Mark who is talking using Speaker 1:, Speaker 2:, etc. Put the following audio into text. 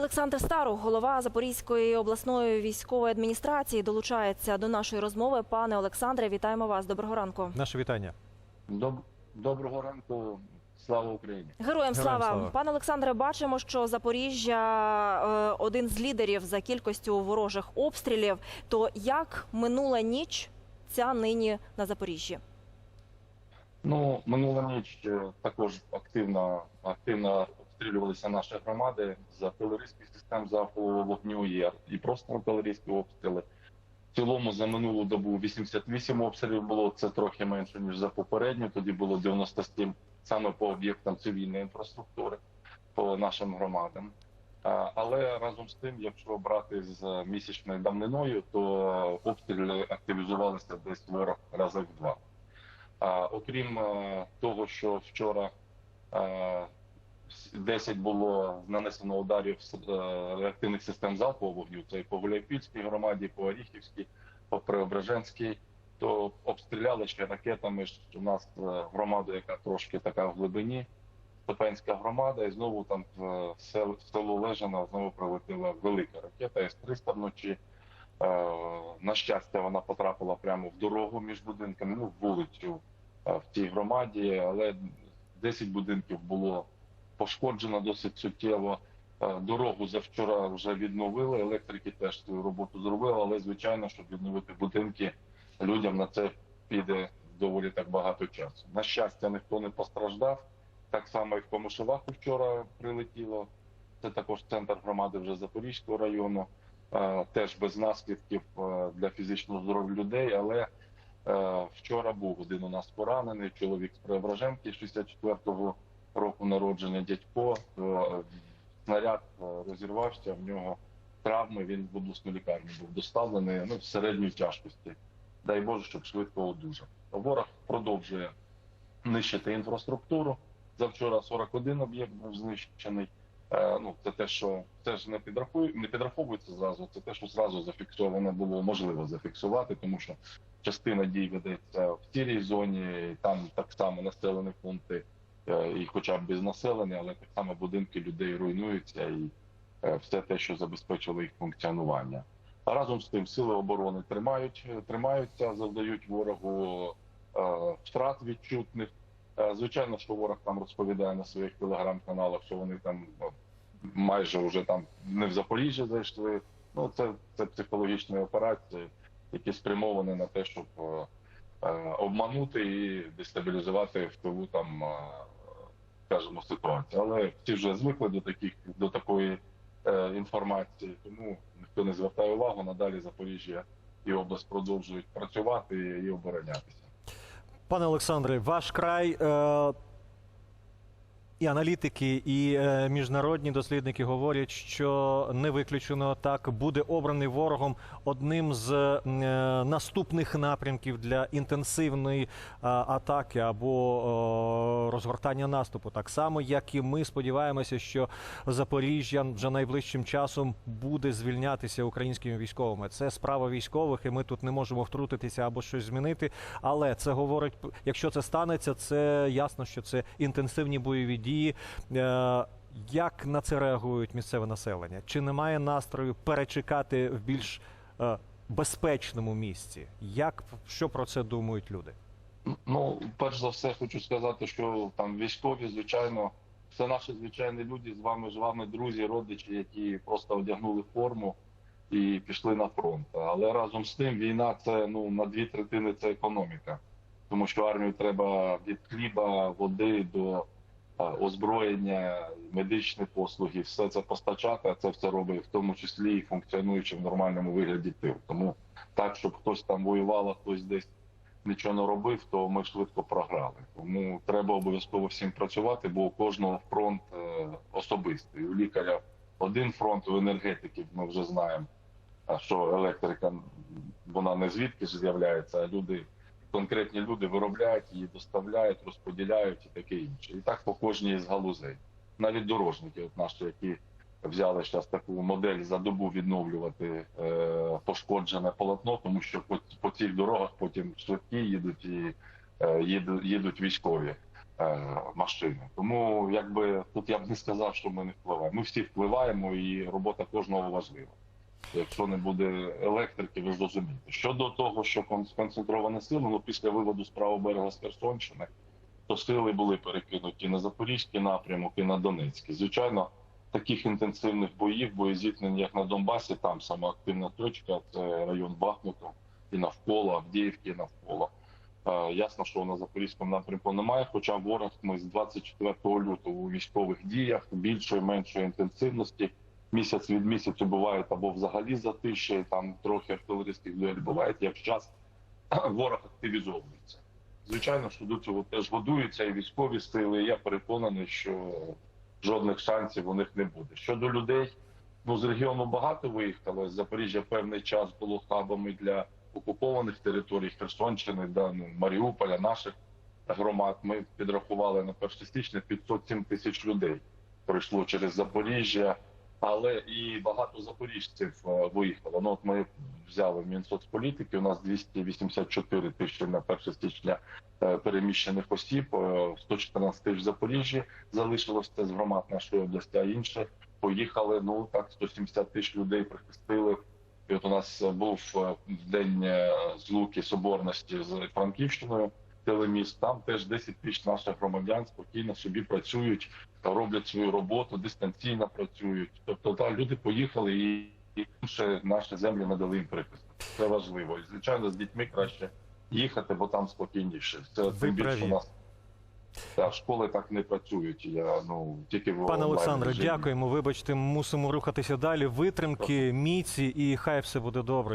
Speaker 1: Олександр Старух, голова Запорізької обласної військової адміністрації, долучається до нашої розмови. Пане Олександре, вітаємо вас. Доброго ранку.
Speaker 2: Наше вітання.
Speaker 3: Доб... Доброго ранку, слава Україні.
Speaker 1: Героям слава.
Speaker 2: слава.
Speaker 1: Пане Олександре, бачимо, що Запоріжжя е, один з лідерів за кількістю ворожих обстрілів. То як минула ніч ця нині на Запоріжжі?
Speaker 3: Ну, минула ніч е, також активно, активно обстрілювалися наші громади з артилерійських систем залпового вогню і, і просто артилерійські обстріли. В цілому за минулу добу 88 обстрілів було, це трохи менше, ніж за попередню. Тоді було 97 саме по об'єктам цивільної інфраструктури, по нашим громадам. Але разом з тим, якщо брати з місячною давниною, то обстріли активізувалися десь ворог рази в два. Окрім е, того, що вчора е, 10 було нанесено ударів е, реактивних систем залпового вогню, це і по Гуляйпільській громаді, по Оріхівській, по Преображенській, то обстріляли ще ракетами у нас е, громаду, яка трошки така в глибині, Степенська громада, і знову там в е, в село Лежано знову прилетіла велика ракета С-300 вночі. На щастя, вона потрапила прямо в дорогу між будинками, ну, в вулицю в тій громаді, але 10 будинків було пошкоджено досить суттєво. Е, Дорогу завчора вже відновили. Електрики теж свою роботу зробили, але звичайно, щоб відновити будинки, людям на це піде доволі так багато часу. На щастя, ніхто не постраждав. Так само, і в Комишеваху вчора прилетіло. Це також центр громади вже Запорізького району. Е, Теж без наслідків е, для фізичного здоров'я людей, але Вчора був один у нас поранений чоловік з Преображенки 64-го року народження дядько. Е, Снаряд е, розірвався, в нього травми. Він в обласну лікарню був доставлений ну, в середньої тяжкості. Дай Боже, щоб швидко одужав. Ворог продовжує нищити інфраструктуру. Завчора 41 об'єкт був знищений. Е, Ну, це те, що це ж не підрахує, не підраховується зразу. Це те, що зразу зафіксовано було можливо зафіксувати, тому що частина дій ведеться в сірій зоні, там так само населені пункти, і хоча б без населення, але так само будинки людей руйнуються і е, все те, що забезпечило їх функціонування. А разом з тим сили оборони тримають, тримаються, завдають ворогу е, втрат відчутних. Е, Звичайно, що ворог там розповідає на своїх телеграм-каналах, що вони там майже вже там не в Запоріжжя зайшли. Ну це, це психологічні операції які спрямовані на те, щоб е, е, обманути і дестабілізувати в тилу там, е, скажімо, ситуацію. Але всі вже звикли до таких до такої е, інформації, тому ніхто не звертає увагу. Надалі Запоріжжя і область продовжують працювати і оборонятися.
Speaker 2: Пане Олександре, ваш край. Е... І аналітики, і е, міжнародні дослідники говорять, що не виключено так буде обраний ворогом одним з е, наступних напрямків для інтенсивної е, атаки або розгортання наступу. Так само, як і ми сподіваємося, що Запоріжжя вже найближчим часом буде звільнятися українськими військовими. Це справа військових, і ми тут не можемо втрутитися або щось змінити. Але це говорить, якщо це станеться, це ясно, що це інтенсивні бойові дії. Е, Як на це реагують місцеве населення? Чи немає настрою перечекати в більш е, безпечному місці? Як що про це думають люди?
Speaker 3: Ну, перш за все, хочу сказати, що там військові, звичайно, це наші звичайні люди з вами, з вами, друзі, родичі, які просто одягнули форму і пішли на фронт. Але разом з тим війна це ну на дві третини це економіка, тому що армію треба від хліба, води до озброєння, медичні послуги, все це постачати. А це все робить в тому числі і функціонуючи в нормальному вигляді тил. Тому так, щоб хтось там воював, а хтось десь нічого не робив, то ми швидко програли. Тому треба обов'язково всім працювати, бо у кожного фронт е, особистий. У лікаря один фронт, у енергетиків ми вже знаємо, що електрика вона не звідки ж з'являється, а люди, конкретні люди виробляють її, доставляють, розподіляють і таке інше. І так по кожній з галузей. Навіть дорожники, от наші, які взяли зараз таку модель за добу відновлювати е, пошкоджене полотно, тому що по, по цих дорогах потім швидкі їдуть і е, їду- їдуть військові. е, машини. Тому якби тут я б не сказав, що ми не впливаємо. Ми всі впливаємо, і робота кожного важлива. Якщо не буде електрики, ви зрозумієте. Щодо того, що кон- сконцентроване сили, ну після виводу з правого берега з Херсонщини, то сили були перекинуті на Запорізький напрямок і на Донецький. Звичайно, таких інтенсивних боїв, боєзіткнень, як на Донбасі, там сама активна точка, це район Бахмуту і навколо, Авдіївки і навколо. Е, Ясно, що на Запорізькому напрямку немає, хоча ворог ми з 24 лютого у військових діях більшої меншої інтенсивності. Місяць від місяцю бувають або взагалі затиші, там трохи артилерійських дуель бувають, як час ворог активізовується. Звичайно, що до цього теж годуються і військові сили. і Я переконаний, що жодних шансів у них не буде. Щодо людей, ну з регіону багато виїхало. З Запоріжжя певний час було хабами для окупованих територій Херсонщини, да, ну, Маріуполя, наших громад. Ми підрахували на 1 січня 507 тисяч людей пройшло через Запоріжжя, але і багато запоріжців е, виїхало. Ну от ми взяли Мінсоцполітики. У нас 284 тисячі на 1 січня е, переміщених осіб, е, 114 тисяч в Запоріжжі залишилось це з громад нашої області, а інші поїхали. Ну так 170 тисяч людей прихистили. І от у нас е, був е, день е, злуки соборності з Франківщиною. Телеміст там теж 10 тисяч наших громадян спокійно собі працюють, роблять свою роботу, дистанційно працюють. Тобто, та люди поїхали і, і ще наші землі надали їм припис. Це важливо. І звичайно, з дітьми краще їхати, бо там спокійніше. Це тим більше у нас та, школи так не працюють. Я ну тільки в
Speaker 2: Пане Олександре, дякуємо. Вибачте, мусимо рухатися далі. Витримки, міці і хай все буде добре.